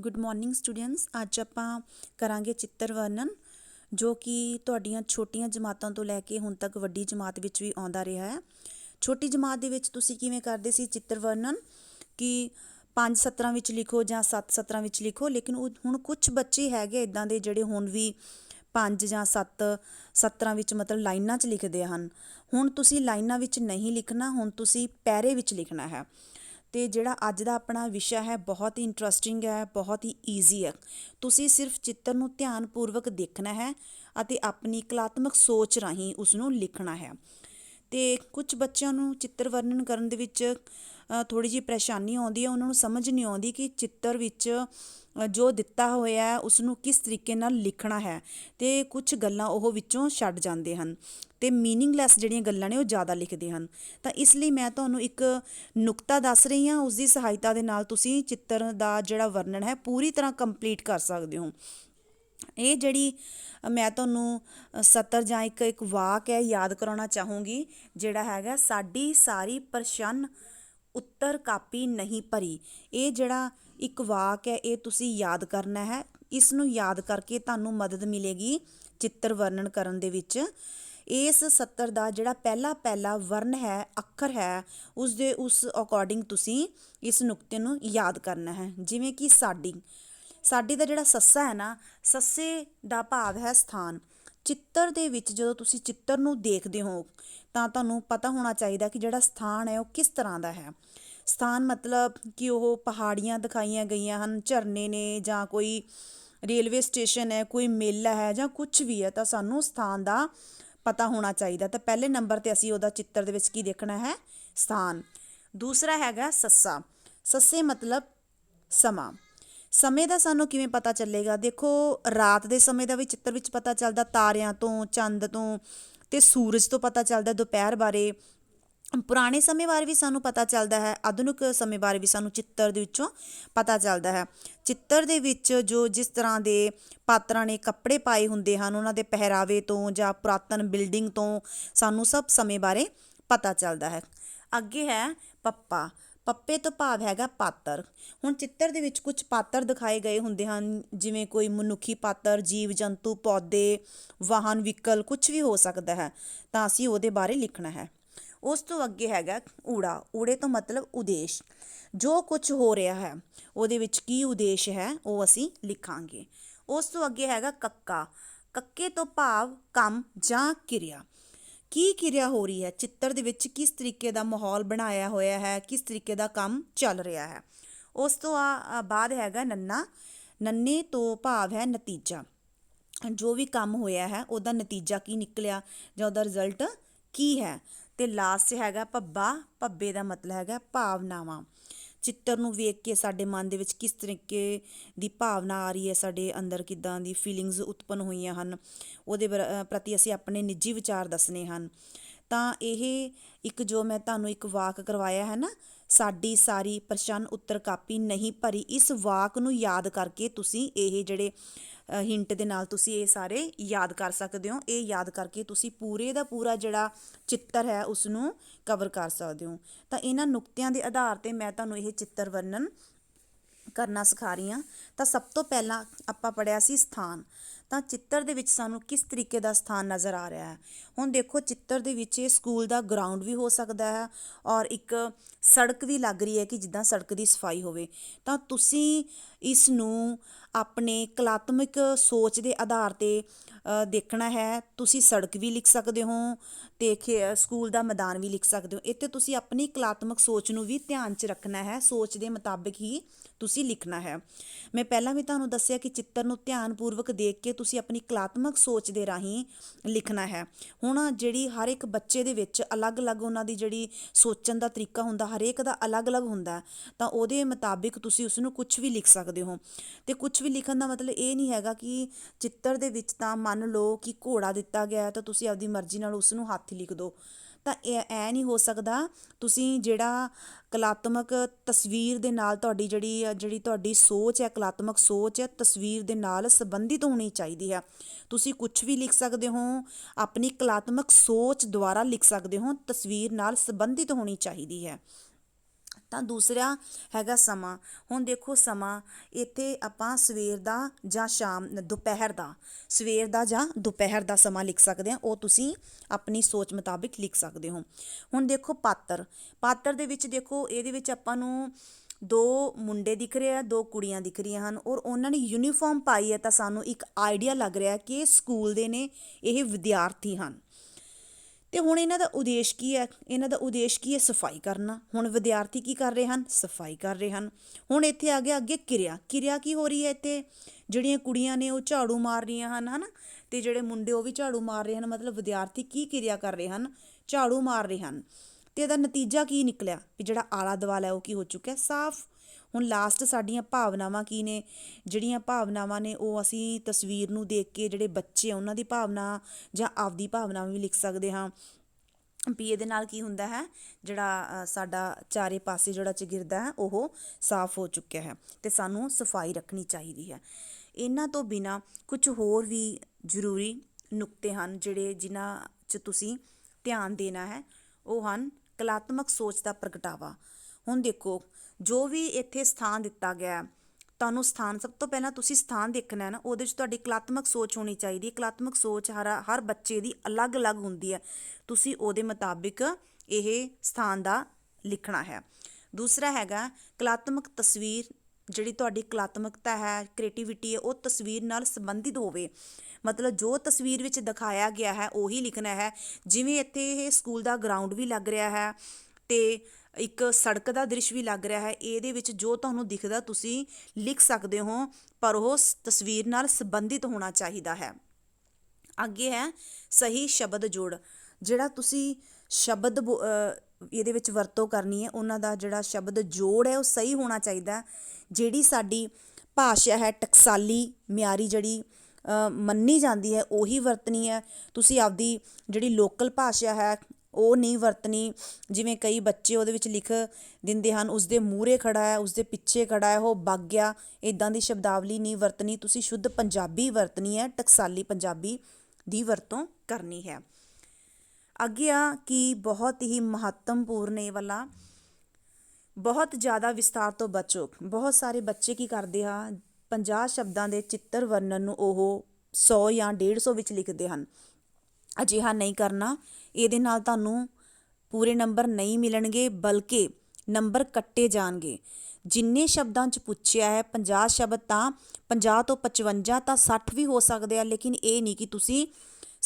Good morning students ਅੱਜ ਆਪਾਂ ਕਰਾਂਗੇ ਚਿੱਤਰ ਵਰਣਨ, ਜੋ ਕਿ ਤੁਹਾਡੀਆਂ ਛੋਟੀਆਂ ਜਮਾਤਾਂ ਤੋਂ ਲੈ ਕੇ ਹੁਣ ਤੱਕ ਵੱਡੀ ਜਮਾਤ ਵਿੱਚ ਵੀ ਆਉਂਦਾ ਰਿਹਾ ਹੈ। ਛੋਟੀ ਜਮਾਤ ਦੇ ਵਿੱਚ ਤੁਸੀਂ ਕਿਵੇਂ ਕਰਦੇ ਸੀ ਚਿੱਤਰ ਵਰਣਨ? ਕਿ ਪੰਜ ਸਤਰਾਂ ਵਿੱਚ ਲਿਖੋ ਜਾਂ ਸੱਤ ਸਤਰਾਂ ਵਿੱਚ ਲਿਖੋ, ਲੇਕਿਨ ਉਹ ਹੁਣ ਕੁਝ ਬੱਚੇ ਹੈਗੇ ਇਦਾਂ ਦੇ ਜਿਹੜੇ ਹੁਣ ਵੀ ਪੰਜ ਜਾਂ ਸੱਤ ਸਤਰਾਂ ਵਿੱਚ ਮਤਲਬ ਲਾਈਨਾਂ 'ਚ ਲਿਖਦੇ ਹਨ। ਹੁਣ ਤੁਸੀਂ ਲਾਈਨਾਂ ਵਿੱਚ ਨਹੀਂ ਲਿਖਣਾ, ਹੁਣ ਤੁਸੀਂ ਪੈਰੇ ਵਿੱਚ ਲਿਖਣਾ ਹੈ। ਅਤੇ ਜਿਹੜਾ ਅੱਜ ਦਾ ਆਪਣਾ ਵਿਸ਼ਾ ਹੈ, ਬਹੁਤ ਹੀ ਇੰਟਰਸਟਿੰਗ ਹੈ, ਬਹੁਤ ਹੀ ਈਜ਼ੀ ਹੈ। ਤੁਸੀਂ ਸਿਰਫ ਚਿੱਤਰ ਨੂੰ ਧਿਆਨਪੂਰਵਕ ਦੇਖਣਾ ਹੈ ਅਤੇ ਆਪਣੀ ਕਲਾਤਮਕ ਸੋਚ ਰਾਹੀਂ ਉਸ ਨੂੰ ਲਿਖਣਾ ਹੈ। ਅਤੇ ਕੁਝ ਬੱਚਿਆਂ ਨੂੰ ਚਿੱਤਰ ਵਰਣਨ ਕਰਨ ਦੇ ਵਿੱਚ ਥੋੜ੍ਹੀ ਜਿਹੀ ਪਰੇਸ਼ਾਨੀ ਆਉਂਦੀ ਹੈ, ਉਹਨਾਂ ਨੂੰ ਸਮਝ ਨਹੀਂ ਆਉਂਦੀ ਕਿ ਚਿੱਤਰ ਵਿੱਚ ਜੋ ਦਿੱਤਾ ਹੋਇਆ ਹੈ ਉਸ ਨੂੰ ਕਿਸ ਤਰੀਕੇ ਨਾਲ ਲਿਖਣਾ ਹੈ ਅਤੇ ਕੁਝ ਗੱਲਾਂ ਉਹ ਵਿੱਚੋਂ ਛੱਡ ਜਾਂਦੇ ਹਨ ਅਤੇ ਮੀਨਿੰਗਲੈਸ ਜਿਹੜੀਆਂ ਗੱਲਾਂ ਨੇ ਉਹ ਜ਼ਿਆਦਾ ਲਿਖਦੇ ਹਨ। ਤਾਂ ਇਸ ਲਈ ਮੈਂ ਤੁਹਾਨੂੰ ਇੱਕ ਨੁਕਤਾ ਦੱਸ ਰਹੀ ਹਾਂ ਉਸ ਦੀ ਸਹਾਇਤਾ ਦੇ ਨਾਲ ਤੁਸੀਂ ਚਿੱਤਰ ਦਾ ਜਿਹੜਾ ਵਰਣਨ ਹੈ, ਪੂਰੀ ਤਰ੍ਹਾਂ ਕੰਪਲੀਟ ਕਰ ਸਕਦੇ ਹੋ। ਇਹ ਜਿਹੜੀ ਮੈਂ ਤੁਹਾਨੂੰ ਸਤਰ ਜਾਂ ਇੱਕ ਇੱਕ ਵਾਕ ਹੈ, ਯਾਦ ਕਰਾਉਣਾ ਚਾਹੂੰਗੀ, ਜਿਹੜਾ ਹੈਗਾ, ਸਾਡੀ ਸਾਰੀ ਪ੍ਰਸ਼ਨ ਉੱਤਰ ਕਾਪੀ ਨਹੀਂ ਭਰੀ। ਇਹ ਜਿਹੜਾ ਇੱਕ ਵਾਕ ਹੈ, ਇਹ ਤੁਸੀਂ ਯਾਦ ਕਰਨਾ ਹੈ। ਇਸ ਨੂੰ ਯਾਦ ਕਰਕੇ ਤੁਹਾਨੂੰ ਮਦਦ ਮਿਲੇਗੀ ਚਿੱਤਰ ਵਰਣਨ ਕਰਨ ਦੇ ਵਿੱਚ। ਇਸ ਸੱਤਰ ਦਾ ਜਿਹੜਾ ਪਹਿਲਾ ਪਹਿਲਾ ਵਰਨ ਹੈ, ਅੱਖਰ ਹੈ ਉਸ ਦੇ ਉਸ ਅਕੋਰਡਿੰਗ ਤੁਸੀਂ ਇਸ ਨੁਕਤੇ ਨੂੰ ਯਾਦ ਕਰਨਾ ਹੈ। ਜਿਵੇਂ ਕਿ ਸਾਡੀ। ਸਾਡੀ ਦਾ ਜਿਹੜਾ ਸੱਸਾ ਹੈ ਨਾ, ਸੱਸੇ ਦਾ ਭਾਵ ਹੈ ਸਥਾਨ। ਚਿੱਤਰ ਦੇ ਵਿੱਚ ਜਦੋਂ ਤੁਸੀਂ ਚਿੱਤਰ ਨੂੰ ਦੇਖਦੇ ਹੋ, ਤਾਂ ਤੁਹਾਨੂੰ ਪਤਾ ਹੋਣਾ ਚਾਹੀਦਾ ਕਿ ਜਿਹੜਾ ਸਥਾਨ ਹੈ ਉਹ ਕਿਸ ਤਰ੍ਹਾਂ ਦਾ ਹੈ। ਸਥਾਨ ਮਤਲਬ ਕਿ ਉਹ ਪਹਾੜੀਆਂ ਦਿਖਾਈਆਂ ਗਈਆਂ ਹਨ, ਝਰਨੇ ਨੇ ਜਾਂ ਕੋਈ ਰੇਲਵੇ ਸਟੇਸ਼ਨ ਹੈ, ਕੋਈ ਮੇਲਾ ਹੈ ਜਾਂ ਕੁਝ ਵੀ ਹੈ, ਤਾਂ ਸਾਨੂੰ ਸਥਾਨ ਦਾ ਪਤਾ ਹੋਣਾ ਚਾਹੀਦਾ। ਤਾਂ ਪਹਿਲੇ ਨੰਬਰ ਤੇ ਅਸੀਂ ਉਹਦਾ ਚਿੱਤਰ ਦੇ ਵਿੱਚ ਕੀ ਦੇਖਣਾ ਹੈ? ਸਥਾਨ। ਦੂਸਰਾ ਹੈਗਾ ਸੱਸਾ। ਸੱਸੇ ਮਤਲਬ ਸਮਾਂ। ਸਮੇਂ ਦਾ ਸਾਨੂੰ ਕਿਵੇਂ ਪਤਾ ਚੱਲੇਗਾ? ਦੇਖੋ, ਰਾਤ ਦੇ ਸਮੇਂ ਦਾ ਵੀ ਚਿੱਤਰ ਵਿੱਚ ਪਤਾ ਚੱਲਦਾ, ਤਾਰਿਆਂ ਤੋਂ, ਚੰਦ ਤੋਂ ਤੇ ਸੂਰਜ ਤੋਂ ਪਤਾ ਚੱਲਦਾ, ਦੁਪਹਿਰ ਬਾਰੇ। ਪੁਰਾਣੇ ਸਮੇਂ ਬਾਰੇ ਵੀ ਸਾਨੂੰ ਪਤਾ ਚੱਲਦਾ ਹੈ, ਆਧੁਨਿਕ ਸਮੇਂ ਬਾਰੇ ਵੀ ਸਾਨੂੰ ਚਿੱਤਰ ਦੇ ਵਿੱਚੋਂ ਪਤਾ ਚੱਲਦਾ ਹੈ। ਚਿੱਤਰ ਦੇ ਵਿੱਚ ਜੋ ਜਿਸ ਤਰ੍ਹਾਂ ਦੇ ਪਾਤਰਾਂ ਨੇ ਕੱਪੜੇ ਪਾਏ ਹੁੰਦੇ ਹਨ, ਉਹਨਾਂ ਦੇ ਪਹਿਰਾਵੇ ਤੋਂ ਜਾਂ ਪੁਰਾਤਨ ਬਿਲਡਿੰਗ ਤੋਂ ਸਾਨੂੰ ਸਭ ਸਮੇਂ ਬਾਰੇ ਪਤਾ ਚੱਲਦਾ ਹੈ। ਅੱਗੇ ਹੈ ਪੱਪਾ। ਪੱਪੇ ਤੋਂ ਭਾਵ ਹੈਗਾ ਪਾਤਰ। ਹੁਣ ਚਿੱਤਰ ਦੇ ਵਿੱਚ ਕੁਝ ਪਾਤਰ ਦਿਖਾਏ ਗਏ ਹੁੰਦੇ ਹਨ, ਜਿਵੇਂ ਕੋਈ ਮਨੁੱਖੀ ਪਾਤਰ, ਜੀਵ, ਜੰਤੂ, ਪੌਦੇ, ਵਾਹਨ, ਵਹੀਕਲ ਕੁਝ ਵੀ ਹੋ ਸਕਦਾ ਹੈ, ਤਾਂ ਅਸੀਂ ਉਹਦੇ ਬਾਰੇ ਲਿਖਣਾ ਹੈ। ਉਸ ਤੋਂ ਅੱਗੇ ਹੈਗਾ ਊੜਾ। ਊੜੇ ਤੋਂ ਮਤਲਬ ਉਦੇਸ਼। ਜੋ ਕੁਝ ਹੋ ਰਿਹਾ ਹੈ, ਉਹਦੇ ਵਿੱਚ ਕੀ ਉਦੇਸ਼ ਹੈ, ਉਹ ਅਸੀਂ ਲਿਖਾਂਗੇ। ਉਸ ਤੋਂ ਅੱਗੇ ਹੈਗਾ ਕੱਕਾ। ਕੱਕੇ ਤੋਂ ਭਾਵ ਕੰਮ ਜਾਂ ਕਿਰਿਆ। ਕੀ ਕਿਰਿਆ ਹੋ ਰਹੀ ਹੈ? ਚਿੱਤਰ ਦੇ ਵਿੱਚ ਕਿਸ ਤਰੀਕੇ ਦਾ ਮਾਹੌਲ ਬਣਾਇਆ ਹੋਇਆ ਹੈ? ਕਿਸ ਤਰੀਕੇ ਦਾ ਕੰਮ ਚੱਲ ਰਿਹਾ ਹੈ? ਉਸ ਤੋਂ ਆ ਬਾਅਦ ਹੈਗਾ ਨੰਨਾ। ਨੰਨੇ ਤੋਂ ਭਾਵ ਹੈ ਨਤੀਜਾ। ਜੋ ਵੀ ਕੰਮ ਹੋਇਆ ਹੈ, ਉਹਦਾ ਨਤੀਜਾ ਕੀ ਨਿਕਲਿਆ ਜਾਂ ਉਹਦਾ ਰਿਜ਼ਲਟ ਕੀ ਹੈ? ਤੇ ਲਾਸਟ 'ਚ ਹੈਗਾ ਪੱਬਾ ਪੱਬੇ ਦਾ ਮਤਲਬ ਹੈਗਾ ਭਾਵਨਾਵਾਂ। ਚਿੱਤਰ ਨੂੰ ਵੇਖ ਕੇ ਸਾਡੇ ਮਨ ਦੇ ਵਿੱਚ ਕਿਸ ਤਰੀਕੇ ਦੀ ਭਾਵਨਾ ਆ ਰਹੀ ਹੈ, ਸਾਡੇ ਅੰਦਰ ਕਿੱਦਾਂ ਦੀ ਫੀਲਿੰਗਸ ਉਤਪਨ ਹੋਈਆਂ ਹਨ, ਉਹਦੇ ਬਰ- ਪ੍ਰਤੀ ਅਸੀਂ ਆਪਣੇ ਨਿੱਜੀ ਵਿਚਾਰ ਦੱਸਣੇ ਹਨ। ਤਾਂ ਇਹ ਇੱਕ ਜੋ ਮੈਂ ਤੁਹਾਨੂੰ ਇੱਕ ਵਾਕ ਕਰਵਾਇਆ ਹੈ ਨਾ, ਸਾਡੀ ਸਾਰੀ ਪ੍ਰਸ਼ਨ ਉੱਤਰ ਕਾਪੀ ਨਹੀਂ ਭਰੀ, ਇਸ ਵਾਕ ਨੂੰ ਯਾਦ ਕਰਕੇ ਤੁਸੀਂ ਇਹ ਜਿਹੜੇ ਹਿੰਟ ਦੇ ਨਾਲ ਤੁਸੀਂ ਇਹ ਸਾਰੇ ਯਾਦ ਕਰ ਸਕਦੇ ਹੋ। ਇਹ ਯਾਦ ਕਰਕੇ ਤੁਸੀਂ ਪੂਰੇ ਦਾ ਪੂਰਾ ਜਿਹੜਾ ਚਿੱਤਰ ਹੈ ਉਸ ਨੂੰ ਕਵਰ ਕਰ ਸਕਦੇ ਹੋ। ਤਾਂ ਇਹਨਾਂ ਨੁਕਤਿਆਂ ਦੇ ਆਧਾਰ ਤੇ ਮੈਂ ਤੁਹਾਨੂੰ ਇਹ ਚਿੱਤਰ ਵਰਣਨ ਕਰਨਾ ਸਿਖਾ ਰਹੀ ਹਾਂ। ਤਾਂ ਸਭ ਤੋਂ ਪਹਿਲਾਂ ਆਪਾਂ ਪੜਿਆ ਸੀ ਸਥਾਨ। ਤਾਂ ਚਿੱਤਰ ਦੇ ਵਿੱਚ ਸਾਨੂੰ ਕਿਸ ਤਰੀਕੇ ਦਾ ਸਥਾਨ ਨਜ਼ਰ ਆ ਰਿਹਾ ਹੈ? ਹੁਣ ਦੇਖੋ, ਚਿੱਤਰ ਦੇ ਵਿੱਚ ਇਹ ਸਕੂਲ ਦਾ ਗਰਾਊਂਡ ਵੀ ਹੋ ਸਕਦਾ ਹੈ ਔਰ ਇੱਕ ਸੜਕ ਵੀ ਲੱਗ ਰਹੀ ਹੈ ਕਿ ਜਿੱਦਾਂ ਸੜਕ ਦੀ ਸਫ਼ਾਈ ਹੋਵੇ। ਤਾਂ ਤੁਸੀਂ ਇਸ ਨੂੰ ਆਪਣੇ ਕਲਾਤਮਕ ਸੋਚ ਦੇ ਆਧਾਰ ਤੇ ਦੇਖਣਾ ਹੈ। ਤੁਸੀਂ ਸੜਕ ਵੀ ਲਿਖ ਸਕਦੇ ਹੋ ਤੇ ਖੇ- ਸਕੂਲ ਦਾ ਮੈਦਾਨ ਵੀ ਲਿਖ ਸਕਦੇ ਹੋ। ਇੱਥੇ ਤੁਸੀਂ ਆਪਣੀ ਕਲਾਤਮਕ ਸੋਚ ਨੂੰ ਵੀ ਧਿਆਨ 'ਚ ਰੱਖਣਾ ਹੈ। ਸੋਚ ਦੇ ਮੁਤਾਬਿਕ ਹੀ ਤੁਸੀਂ ਲਿਖਣਾ ਹੈ। ਮੈਂ ਪਹਿਲਾਂ ਵੀ ਤੁਹਾਨੂੰ ਦੱਸਿਆ ਕਿ ਚਿੱਤਰ ਨੂੰ ਧਿਆਨਪੂਰਵਕ ਦੇਖ ਕੇ ਤੁਸੀਂ ਆਪਣੀ ਕਲਾਤਮਕ ਸੋਚ ਦੇ ਰਾਹੀਂ ਲਿਖਣਾ ਹੈ। ਹੁਣ ਜਿਹੜੀ ਹਰ ਇੱਕ ਬੱਚੇ ਦੇ ਵਿੱਚ ਅਲੱਗ-ਅਲੱਗ ਉਹਨਾਂ ਦੀ ਜਿਹੜੀ ਸੋਚਣ ਦਾ ਤਰੀਕਾ ਹੁੰਦਾ, ਹਰੇਕ ਦਾ ਅਲੱਗ-ਅਲੱਗ ਹੁੰਦਾ, ਤਾਂ ਉਹਦੇ ਮੁਤਾਬਿਕ ਤੁਸੀਂ ਉਸ ਨੂੰ ਕੁਝ ਵੀ ਲਿਖ ਸਕਦੇ ਹੋ। ਤੇ ਕੁਝ ਵੀ ਲਿਖਣ ਦਾ ਮਤਲਬ ਇਹ ਨਹੀਂ ਹੈਗਾ ਕਿ ਚਿੱਤਰ ਦੇ ਵਿੱਚ ਤਾਂ ਮੰਨ ਲਓ ਕਿ ਘੋੜਾ ਦਿੱਤਾ ਗਿਆ ਤਾਂ ਤੁਸੀਂ ਆਪਦੀ ਮਰਜ਼ੀ ਨਾਲ ਉਸ ਨੂੰ ਹੱਥ ਲਿਖ ਦਿਓ ਤਾਂ ਇਹ ਐ ਨਹੀਂ ਹੋ ਸਕਦਾ। ਤੁਸੀਂ ਜਿਹੜਾ ਕਲਾਤਮਕ ਤਸਵੀਰ ਦੇ ਨਾਲ ਤੁਹਾਡੀ ਜਿਹੜੀ ਜਿਹੜੀ ਤੁਹਾਡੀ ਸੋਚ ਹੈ, ਕਲਾਤਮਕ ਸੋਚ ਹੈ, ਤਸਵੀਰ ਦੇ ਨਾਲ ਸੰਬੰਧਿਤ ਹੋਣੀ ਚਾਹੀਦੀ ਹੈ। ਤੁਸੀਂ ਕੁਝ ਵੀ ਲਿਖ ਸਕਦੇ ਹੋ, ਆਪਣੀ ਕਲਾਤਮਕ ਸੋਚ ਦੁਆਰਾ ਲਿਖ ਸਕਦੇ ਹੋ, ਤਸਵੀਰ ਨਾਲ ਸੰਬੰਧਿਤ ਹੋਣੀ ਚਾਹੀਦੀ ਹੈ। ਤਾਂ ਦੂਸਰਾ ਹੈਗਾ ਸਮਾਂ। ਹੁਣ ਦੇਖੋ ਸਮਾਂ ਇੱਥੇ ਆਪਾਂ ਸਵੇਰ ਦਾ ਜਾਂ ਸ਼ਾਮ, ਦੁਪਹਿਰ ਦਾ, ਸਵੇਰ ਦਾ ਜਾਂ ਦੁਪਹਿਰ ਦਾ ਸਮਾਂ ਲਿਖ ਸਕਦੇ ਹਾਂ। ਉਹ ਤੁਸੀਂ ਆਪਣੀ ਸੋਚ ਮੁਤਾਬਿਕ ਲਿਖ ਸਕਦੇ ਹੋ। ਹੁਣ ਦੇਖੋ ਪਾਤਰ। ਪਾਤਰ ਦੇ ਵਿੱਚ ਦੇਖੋ, ਇਹਦੇ ਵਿੱਚ ਆਪਾਂ ਨੂੰ ਦੋ ਮੁੰਡੇ ਦਿਖ ਰਹੇ ਆ, ਦੋ ਕੁੜੀਆਂ ਦਿਖ ਰਹੀਆਂ ਹਨ ਔਰ ਉਹਨਾਂ ਨੇ ਯੂਨੀਫਾਰਮ ਪਾਈ ਹੈ ਤਾਂ ਸਾਨੂੰ ਇੱਕ ਆਈਡੀਆ ਲੱਗ ਰਿਹਾ ਕਿ ਇਹ ਸਕੂਲ ਦੇ ਨੇ, ਇਹ ਵਿਦਿਆਰਥੀ ਹਨ। ਤੇ ਹੁਣ ਇਹਨਾਂ ਦਾ ਉਦੇਸ਼ ਕੀ ਹੈ? ਇਹਨਾਂ ਦਾ ਉਦੇਸ਼ ਕੀ ਹੈ? ਸਫ਼ਾਈ ਕਰਨਾ। ਹੁਣ ਵਿਦਿਆਰਥੀ ਕੀ ਕਰ ਰਹੇ ਹਨ? ਸਫ਼ਾਈ ਕਰ ਰਹੇ ਹਨ। ਹੁਣ ਇੱਥੇ ਆ ਗਿਆ ਅੱਗੇ ਕਿਰਿਆ। ਕਿਰਿਆ ਕੀ ਹੋ ਰਹੀ ਹੈ ਇੱਥੇ? ਜਿਹੜੀਆਂ ਕੁੜੀਆਂ ਨੇ ਉਹ ਝਾੜੂ ਮਾਰ ਰਹੀਆਂ ਹਨ, ਹਨਾ? ਤੇ ਜਿਹੜੇ ਮੁੰਡੇ ਉਹ ਵੀ ਝਾੜੂ ਮਾਰ ਰਹੇ ਹਨ। ਮਤਲਬ ਵਿਦਿਆਰਥੀ ਕੀ ਕਿਰਿਆ ਕਰ ਰਹੇ ਹਨ? ਝਾੜੂ ਮਾਰ ਰਹੇ ਹਨ। ਅਤੇ ਇਹਦਾ ਨਤੀਜਾ ਕੀ ਨਿਕਲਿਆ? ਵੀ ਜਿਹੜਾ ਆਲਾ ਦੁਆਲਾ ਹੈ, ਉਹ ਕੀ ਹੋ ਚੁੱਕਿਆ? ਸਾਫ਼। ਹੁਣ ਲਾਸਟ ਸਾਡੀਆਂ ਭਾਵਨਾਵਾਂ ਕੀ ਨੇ? ਜਿਹੜੀਆਂ ਭਾਵਨਾਵਾਂ ਨੇ, ਉਹ ਅਸੀਂ ਤਸਵੀਰ ਨੂੰ ਦੇਖ ਕੇ ਜਿਹੜੇ ਬੱਚੇ ਉਹਨਾਂ ਦੀ ਭਾਵਨਾ ਜਾਂ ਆਪਦੀ ਭਾਵਨਾਵਾਂ ਵੀ ਲਿਖ ਸਕਦੇ ਹਾਂ। ਵੀ ਇਹਦੇ ਨਾਲ ਕੀ ਹੁੰਦਾ ਹੈ? ਜਿਹੜਾ ਸਾਡਾ ਚਾਰੇ ਪਾਸੇ ਜਿਹੜਾ ਚਗਿਰਦਾ ਹੈ, ਉਹ ਸਾਫ਼ ਹੋ ਚੁੱਕਿਆ ਹੈ ਤੇ ਸਾਨੂੰ ਸਫ਼ਾਈ ਰੱਖਣੀ ਚਾਹੀਦੀ ਹੈ। ਇਹਨਾਂ ਤੋਂ ਬਿਨਾ ਕੁਝ ਹੋਰ ਵੀ ਜ਼ਰੂਰੀ ਨੁਕਤੇ ਹਨ, ਜਿਹੜੇ ਜਿਨ੍ਹਾਂ 'ਚ ਤੁਸੀਂ ਧਿਆਨ ਦੇਣਾ ਹੈ। ਉਹ ਹਨ ਕਲਾਤਮਕ ਸੋਚ ਦਾ ਪ੍ਰਗਟਾਵਾ। ਹੁਣ ਦੇਖੋ, ਜੋ ਵੀ ਇੱਥੇ ਸਥਾਨ ਦਿੱਤਾ ਗਿਆ ਤੁਹਾਨੂੰ ਸਥਾਨ, ਸਭ ਤੋਂ ਪਹਿਲਾਂ ਤੁਸੀਂ ਸਥਾਨ ਦੇਖਣਾ ਹੈ ਨਾ, ਉਹਦੇ 'ਚ ਤੁਹਾਡੀ ਕਲਾਤਮਕ ਸੋਚ ਹੋਣੀ ਚਾਹੀਦੀ ਹੈ। ਕਲਾਤਮਕ ਸੋਚ ਹਰ ਹਰ ਬੱਚੇ ਦੀ ਅਲੱਗ-ਅਲੱਗ ਹੁੰਦੀ ਹੈ। ਤੁਸੀਂ ਉਹਦੇ ਮੁਤਾਬਿਕ ਇਹ ਸਥਾਨ ਦਾ ਲਿਖਣਾ ਹੈ। ਦੂਸਰਾ ਹੈਗਾ ਕਲਾਤਮਕ ਤਸਵੀਰ ਜਿਹੜੀ ਤੁਹਾਡੀ ਕਲਾਤਮਕਤਾ ਹੈ ਕ੍ਰੀਏਟੀਵਿਟੀ ਹੈ, ਉਹ ਤਸਵੀਰ ਨਾਲ ਸੰਬੰਧਿਤ ਹੋਵੇ। ਮਤਲਬ ਜੋ ਤਸਵੀਰ ਵਿੱਚ ਦਿਖਾਇਆ ਗਿਆ ਹੈ, ਉਹੀ ਲਿਖਣਾ ਹੈ। ਜਿਵੇਂ ਇੱਥੇ ਇਹ ਸਕੂਲ ਦਾ ਗਰਾਊਂਡ ਵੀ ਲੱਗ ਰਿਹਾ ਹੈ ਤੇ ਇੱਕ ਸੜਕ ਦਾ ਦ੍ਰਿਸ਼ ਵੀ ਲੱਗ ਰਿਹਾ ਹੈ। ਇਹਦੇ ਵਿੱਚ ਜੋ ਤੁਹਾਨੂੰ ਦਿਖਦਾ, ਤੁਸੀਂ ਲਿਖ ਸਕਦੇ ਹੋ, ਪਰ ਉਹ ਤਸਵੀਰ ਨਾਲ ਸੰਬੰਧਿਤ ਹੋਣਾ ਚਾਹੀਦਾ ਹੈ। ਅੱਗੇ ਹੈ ਸਹੀ ਸ਼ਬਦ ਜੋੜ, ਜਿਹੜਾ ਤੁਸੀਂ ਸ਼ਬਦ ਬੋ- ਇਹਦੇ ਵਿੱਚ ਵਰਤੋਂ ਕਰਨੀ ਹੈ। ਉਹਨਾਂ ਦਾ ਜਿਹੜਾ ਸ਼ਬਦ ਜੋੜ ਹੈ, ਉਹ ਸਹੀ ਹੋਣਾ ਚਾਹੀਦਾ ਜਿਹੜੀ ਸਾਡੀ ਭਾਸ਼ਾ ਹੈ, ਟਕਸਾਲੀ ਮਿਆਰੀ ਜਿਹੜੀ ਮੰਨੀ ਜਾਂਦੀ ਹੈ, ਉਹੀ ਵਰਤਣੀ ਹੈ। ਤੁਸੀਂ ਆਪਦੀ ਜਿਹੜੀ ਲੋਕਲ ਭਾਸ਼ਾ ਹੈ, ਉਹ ਨਹੀਂ ਵਰਤਣੀ। ਜਿਵੇਂ ਕਈ ਬੱਚੇ ਉਹਦੇ ਵਿੱਚ ਲਿਖ ਦਿੰਦੇ ਹਨ ਉਸਦੇ ਮੂਹਰੇ ਖੜਾ ਹੈ ਉਸਦੇ ਪਿੱਛੇ ਖੜਾ ਹੈ, ਉਹ ਵਗ ਗਿਆ। ਇਦਾਂ ਦੀ ਸ਼ਬਦਾਵਲੀ ਨਹੀਂ ਵਰਤਣੀ। ਤੁਸੀਂ ਸ਼ੁੱਧ ਪੰਜਾਬੀ ਵਰਤਣੀ ਹੈ, ਟਕਸਾਲੀ ਪੰਜਾਬੀ ਦੀ ਵਰਤੋਂ ਕਰਨੀ ਹੈ। ਅੱਗੇ ਆ ਕਿ ਬਹੁਤ ਹੀ ਮਹੱਤਵਪੂਰਨ ਇਹ ਵਾਲਾ। ਬਹੁਤ ਜ਼ਿਆਦਾ ਵਿਸਤਾਰ ਤੋਂ ਬਚੋ। ਬਹੁਤ ਸਾਰੇ ਬੱਚੇ ਕੀ ਕਰਦੇ ਆ 50 ਸ਼ਬਦਾਂ ਦੇ ਚਿੱਤਰ ਵਰਣਨ ਨੂੰ ਉਹ 100 ਜਾਂ 150 ਵਿੱਚ ਲਿਖਦੇ ਹਨ। ਅਜਿਹਾ ਨਹੀਂ ਕਰਨਾ, ਇਹਦੇ ਨਾਲ ਤੁਹਾਨੂੰ ਪੂਰੇ ਨੰਬਰ ਨਹੀਂ ਮਿਲਣਗੇ, ਬਲਕਿ ਨੰਬਰ ਕੱਟੇ ਜਾਣਗੇ। ਜਿੰਨੇ ਸ਼ਬਦਾਂ 'ਚ ਪੁੱਛਿਆ ਹੈ 50 ਸ਼ਬਦ ਤਾਂ 50 ਤੋਂ 55 ਤਾਂ 60 ਵੀ ਹੋ ਸਕਦੇ ਆ, ਲੇਕਿਨ ਇਹ ਨਹੀਂ ਕਿ ਤੁਸੀਂ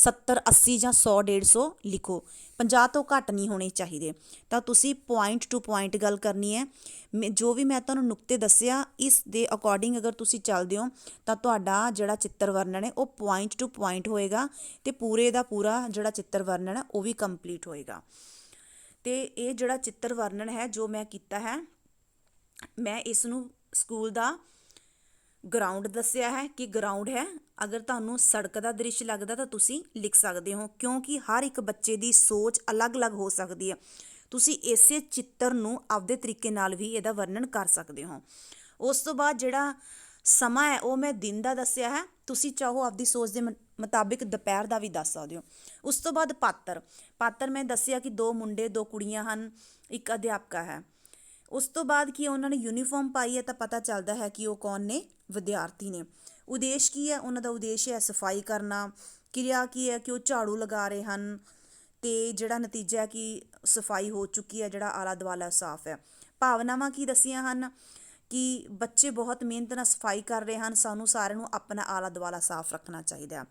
70 80 ਜਾਂ 100 150 ਲਿਖੋ। 50 ਤੋਂ ਘੱਟ ਨਹੀਂ ਹੋਣੇ ਚਾਹੀਦੇ। ਤਾਂ ਤੁਸੀਂ ਪੁਆਇੰਟ ਟੂ ਪੁਆਇੰਟ ਗੱਲ ਕਰਨੀ ਹੈ। ਮੈਂ- ਜੋ ਵੀ ਮੈਂ ਤੁਹਾਨੂੰ ਨੁਕਤੇ ਦੱਸਿਆ, ਇਸ ਦੇ ਅਕੋਰਡਿੰਗ ਅਗਰ ਤੁਸੀਂ ਚੱਲਦੇ ਹੋ, ਤਾਂ ਤੁਹਾਡਾ ਜਿਹੜਾ ਚਿੱਤਰ ਵਰਣਨ ਹੈ, ਉਹ ਪੁਆਇੰਟ ਟੂ ਪੁਆਇੰਟ ਹੋਏਗਾ ਤੇ ਪੂਰੇ ਦਾ ਪੂਰਾ ਜਿਹੜਾ ਚਿੱਤਰ ਵਰਣਨ ਹੈ, ਉਹ ਵੀ ਕੰਪਲੀਟ ਹੋਏਗਾ। ਤੇ ਇਹ ਜਿਹੜਾ ਚਿੱਤਰ ਵਰਣਨ ਹੈ, ਜੋ ਮੈਂ ਕੀਤਾ ਹੈ, ਮੈਂ ਇਸ ਨੂੰ ਸਕੂਲ ਦਾ ਗਰਾਊਂਡ ਦੱਸਿਆ ਹੈ ਕਿ ਗਰਾਊਂਡ ਹੈ। ਅਗਰ ਤੁਹਾਨੂੰ ਸੜਕ ਦਾ ਦ੍ਰਿਸ਼ ਲੱਗਦਾ ਤਾਂ ਤੁਸੀਂ ਲਿਖ ਸਕਦੇ ਹੋ, ਕਿਉਂਕਿ ਹਰ ਇੱਕ ਬੱਚੇ ਦੀ ਸੋਚ ਅਲੱਗ-ਅਲੱਗ ਹੋ ਸਕਦੀ ਹੈ। ਤੁਸੀਂ ਇਸੇ ਚਿੱਤਰ ਨੂੰ ਆਪਦੇ ਤਰੀਕੇ ਨਾਲ ਵੀ ਇਹਦਾ ਵਰਣਨ ਕਰ ਸਕਦੇ ਹੋ। ਉਸ ਤੋਂ ਬਾਅਦ ਜਿਹੜਾ ਸਮਾਂ ਹੈ, ਉਹ ਮੈਂ ਦਿਨ ਦਾ ਦੱਸਿਆ ਹੈ। ਤੁਸੀਂ ਚਾਹੋ ਆਪਦੀ ਸੋਚ ਦੇ ਮੁਤਾਬਿਕ ਦੁਪਹਿਰ ਦਾ ਵੀ ਦੱਸ ਸਕਦੇ ਹੋ। ਉਸ ਤੋਂ ਬਾਅਦ ਪਾਤਰ। ਪਾਤਰ ਮੈਂ ਦੱਸਿਆ ਕਿ ਦੋ ਮੁੰਡੇ, ਦੋ ਕੁੜੀਆਂ ਹਨ, ਇੱਕ ਅਧਿਆਪਕਾ ਹੈ। ਉਸ ਤੋਂ ਬਾਅਦ ਕੀ ਉਹਨਾਂ ਨੇ ਯੂਨੀਫਾਰਮ ਪਾਈ ਹੈ ਤਾਂ ਪਤਾ ਚੱਲਦਾ ਹੈ ਕਿ ਉਹ ਕੌਣ ਨੇ? ਵਿਦਿਆਰਥੀ ਨੇ। ਉਦੇਸ਼ ਕੀ ਹੈ? ਉਹਨਾਂ ਦਾ ਉਦੇਸ਼ ਹੈ ਸਫ਼ਾਈ ਕਰਨਾ। ਕਿਰਿਆ ਕੀ ਹੈ ਕਿ ਉਹ ਝਾੜੂ ਲਗਾ ਰਹੇ ਹਨ ਤੇ ਜਿਹੜਾ ਨਤੀਜਾ ਹੈ ਕਿ ਸਫ਼ਾਈ ਹੋ ਚੁੱਕੀ ਹੈ, ਜਿਹੜਾ ਆਲਾ ਦੁਆਲਾ ਸਾਫ਼ ਹੈ। ਭਾਵਨਾਵਾਂ ਕੀ ਦੱਸੀਆਂ ਹਨ? ਕਿ ਬੱਚੇ ਬਹੁਤ ਮਿਹਨਤ ਨਾਲ ਸਫ਼ਾਈ ਕਰ ਰਹੇ ਹਨ, ਸਾਨੂੰ ਸਾਰਿਆਂ ਨੂੰ ਆਪਣਾ ਆਲਾ ਦੁਆਲਾ ਸਾਫ਼ ਰੱਖਣਾ ਚਾਹੀਦਾ ਹੈ।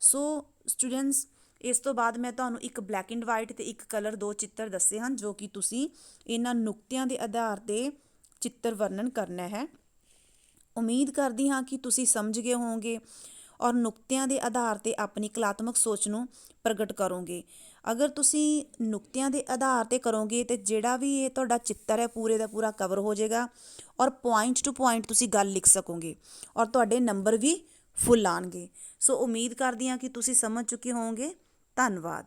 ਸੋ ਸਟੂਡੈਂਟਸ ਇਸ ਤੋਂ ਬਾਅਦ ਮੈਂ ਤੁਹਾਨੂੰ ਇੱਕ ਬਲੈਕ ਐਂਡ ਵਾਈਟ ਤੇ ਇੱਕ ਕਲਰ ਦੋ ਚਿੱਤਰ ਦੱਸੇ ਹਨ, ਜੋ ਕਿ ਤੁਸੀਂ ਇਹਨਾਂ ਨੁਕਤਿਆਂ ਦੇ ਆਧਾਰ ਤੇ ਚਿੱਤਰ ਵਰਣਨ ਕਰਨਾ ਹੈ। ਉਮੀਦ ਕਰਦੀ ਹਾਂ ਕਿ ਤੁਸੀਂ ਸਮਝ ਗਏ ਹੋਵੋਗੇ ਔਰ ਨੁਕਤਿਆਂ ਦੇ ਆਧਾਰ ਤੇ ਆਪਣੀ ਕਲਾਤਮਕ ਸੋਚ ਨੂੰ ਪ੍ਰਗਟ ਕਰੋਗੇ। ਅਗਰ ਤੁਸੀਂ ਨੁਕਤਿਆਂ ਦੇ ਆਧਾਰ ਤੇ ਕਰੋਗੇ ਤੇ ਜਿਹੜਾ ਵੀ ਇਹ ਤੁਹਾਡਾ ਚਿੱਤਰ ਹੈ ਪੂਰੇ ਦਾ ਪੂਰਾ ਕਵਰ ਹੋ ਜਾਏਗਾ ਔਰ ਪੁਆਇੰਟ ਟੂ ਪੁਆਇੰਟ ਤੁਸੀਂ ਗੱਲ ਲਿਖ ਸਕੋਗੇ ਔਰ ਤੁਹਾਡੇ ਨੰਬਰ ਵੀ ਫੁੱਲ ਆਣਗੇ ਸੋ ਉਮੀਦ ਕਰਦੀ ਹਾਂ ਕਿ ਤੁਸੀਂ ਸਮਝ ਚੁੱਕੇ ਹੋਵੋਗੇ। ਧੰਨਵਾਦ।